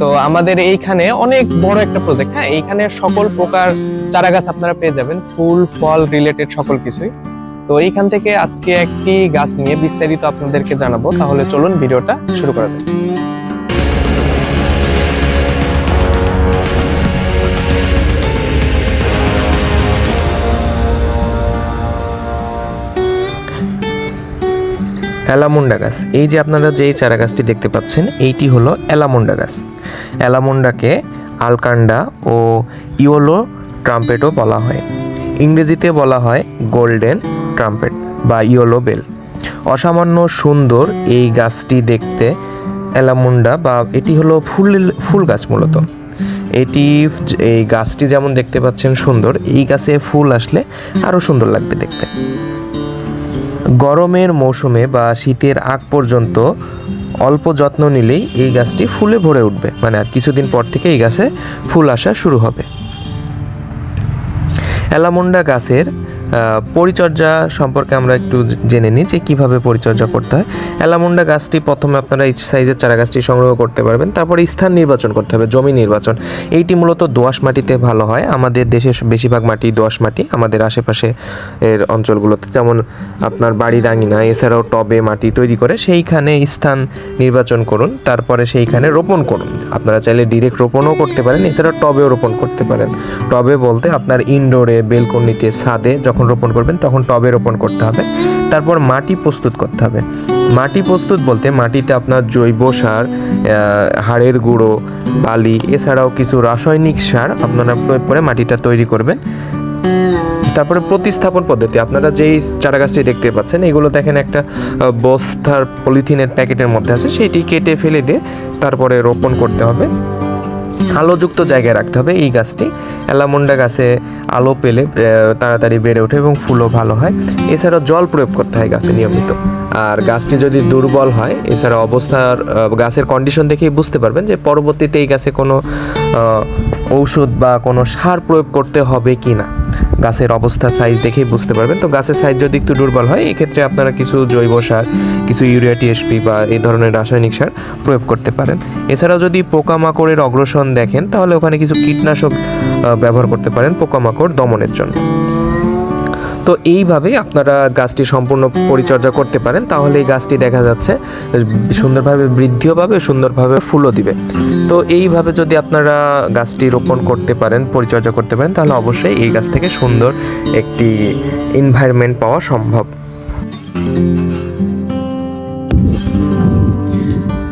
তো আমাদের এইখানে অনেক বড় একটা প্রজেক্ট হ্যাঁ? এইখানে সকল প্রকার চারা গাছ আপনারা পেয়ে যাবেন, ফুল, ফল রিলেটেড সকল কিছুই। তো এইখান থেকে আজকে একটি গাছ নিয়ে বিস্তারিত আপনাদেরকে জানাব। তাহলে চলুন ভিডিওটা শুরু করা যাক। অ্যালামুন্ডা গাছ। এই যে আপনারা যেই চারা গাছটি দেখতে পাচ্ছেন, এইটি হলো অ্যালামুন্ডা গাছ। অ্যালামুন্ডাকে আলকান্ডা ও ইওলো ট্রাম্পেটও বলা হয়। ইংরেজিতে বলা হয় গোল্ডেন ট্রাম্পেট বা ইওলো বেল। অসামান্য সুন্দর এই গাছটি দেখতে অ্যালামুন্ডা বা এটি হলো ফুল ফুল গাছ মূলত। এটি এই গাছটি যেমন দেখতে পাচ্ছেন সুন্দর, এই গাছে ফুল আসলে আরও সুন্দর লাগবে দেখতে। গরমের মৌসুমে বা শীতের আগ পর্যন্ত অল্প যত্ন নিলেই এই গাছটি ফুলে ভরে উঠবে। মানে আর কিছুদিন পর থেকে এই গাছে ফুল আসা শুরু হবে। অ্যালামন্ডা গাছের পরিচর্যা সম্পর্কে আমরা একটু জেনে নিই যে কীভাবে পরিচর্যা করতে হয়। অ্যালামন্ডা গাছটি প্রথমে আপনারা এই সাইজের চারা গাছটি সংগ্রহ করতে পারবেন, তারপরে স্থান নির্বাচন করতে হবে, জমি নির্বাচন। এইটি মূলত দোআঁশ মাটিতে ভালো হয়। আমাদের দেশের বেশিরভাগ মাটি দোআঁশ মাটি, আমাদের আশেপাশে এর অঞ্চলগুলোতে যেমন আপনার বাড়ির আঙিনা এছাড়াও টবে মাটি তৈরি করে, সেইখানে স্থান নির্বাচন করুন, তারপরে সেইখানে রোপণ করুন। আপনারা চাইলে ডিরেক্ট রোপণও করতে পারেন, এছাড়াও টবেও রোপণ করতে পারেন। টবে বলতে আপনার ইনডোরে বেলকনিতে ছাদে যখন রোপণ করবেন, তখন টবে রোপণ করতে হবে। তারপর মাটি প্রস্তুত করতে হবে। মাটি প্রস্তুত বলতে মাটিতে আপনার জৈব সার হাড়ের গুঁড়ো, বালি, এছাড়াও কিছু রাসায়নিক সার আপনারা প্রয়োগ করে মাটিটা তৈরি করবেন। তারপরে প্রতিস্থাপন পদ্ধতি, আপনারা যেই চারা গাছটি দেখতে পাচ্ছেন, এগুলো দেখেন একটা বস্তার পলিথিনের প্যাকেটের মধ্যে আছে সেইটি কেটে ফেলে দিয়ে তারপরে রোপণ করতে হবে। আলোযুক্ত জায়গায় রাখতে হবে এই গাছটি। অ্যালামন্ডা গাছে আলো পেলে তাড়াতাড়ি বেড়ে ওঠে এবং ফুলও ভালো হয়। এছাড়াও জল প্রয়োগ করতে হয় গাছে নিয়মিত। আর গাছটি যদি দুর্বল হয়, এছাড়া অবস্থার গাছের কন্ডিশন দেখেই বুঝতে পারবেন যে পরবর্তীতে এই গাছে কোনো ঔষধ বা কোনো সার প্রয়োগ করতে হবে কি না? গাছের অবস্থা সাইজ দেখেই বুঝতে পারবেন। তো গাছের সাইজ যদি একটু দুর্বল হয়, এক্ষেত্রে আপনারা কিছু জৈব সার, কিছু ইউরিয়া টিএসপি বা এই ধরনের রাসায়নিক সার প্রয়োগ করতে পারেন। এছাড়াও যদি পোকামাকড়ের অগ্রসন দেখেন, তাহলে ওখানে কিছু কীটনাশক ব্যবহার করতে পারেন পোকামাকড় দমনের জন্য। তো এইভাবে আপনারা গাছটি সম্পূর্ণ পরিচর্যা করতে পারেন তাহলে এই গাছটি দেখা যাচ্ছে, সুন্দরভাবে বৃদ্ধিও পাবে, সুন্দরভাবে ফুলও দিবে। তো এইভাবে যদি আপনারা গাছটি রোপণ করতে পারেন, পরিচর্যা করতে পারেন, তাহলে অবশ্যই এই গাছ থেকে সুন্দর একটি এনভায়রনমেন্ট পাওয়া সম্ভব।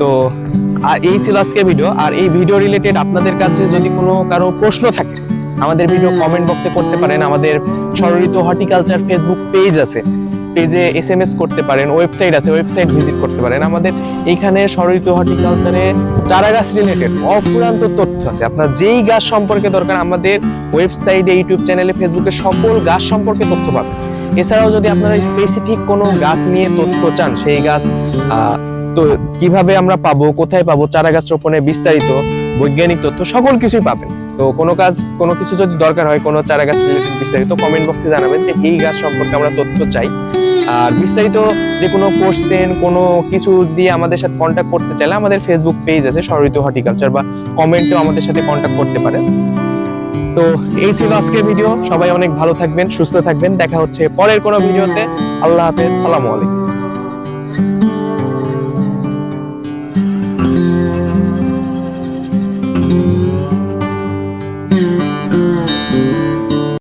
তো আর এই ছিল আজকের ভিডিও আর এই ভিডিও রিলেটেড আপনাদের কাছে যদি কোনো কারও প্রশ্ন থাকে, আমাদের ভিডিও কমেন্ট বক্সে করতে পারেন। আমাদের সরলিত হর্টিকালচার ফেসবুক পেজ আছে। পেজে এস এম এস করতে পারেন ওয়েবসাইট আছে ওয়েবসাইট ভিজিট করতে পারেন। আমাদের এইখানে সরলিত হর্টিকালচারে চারা গাছ রিলেটেড অফুরান্ত তথ্য আছে। আপনার যেই গাছ সম্পর্কে দরকার, আমাদের ওয়েবসাইটে ইউটিউব চ্যানেলে ফেসবুকে সকল গাছ সম্পর্কে তথ্য পাবেন। এছাড়াও যদি আপনারা স্পেসিফিক কোনো গাছ নিয়ে তথ্য চান, সেই গাছ তো কীভাবে আমরা পাবো, কোথায় পাবো চারা গাছ রোপণের বিস্তারিত, বৈজ্ঞানিক তথ্য সকল কিছুই পাবেন। তো কোনো কাজ, কোনো কিছু যদি দরকার হয়, কোনো চারা গাছ রিলেটেড বিস্তারিত কমেন্ট বক্সে জানাবেন যে এই গাছ সম্পর্কে আমরা তথ্য চাই। আর বিস্তারিত যে কোনো কোশ্চেন কোনো কিছু দিয়ে আমাদের সাথে কন্ট্যাক্ট করতে চাইলে আমাদের ফেসবুক পেজ আছে সরিত হর্টিকালচার বা কমেন্টেও আমাদের সাথে কন্ট্যাক্ট করতে পারেন। তো এই ছিল আজকের ভিডিও সবাই অনেক ভালো থাকবেন, সুস্থ থাকবেন। দেখা হচ্ছে পরের কোনো ভিডিওতে আল্লাহ হাফেজ। সালামু আলাইকুম।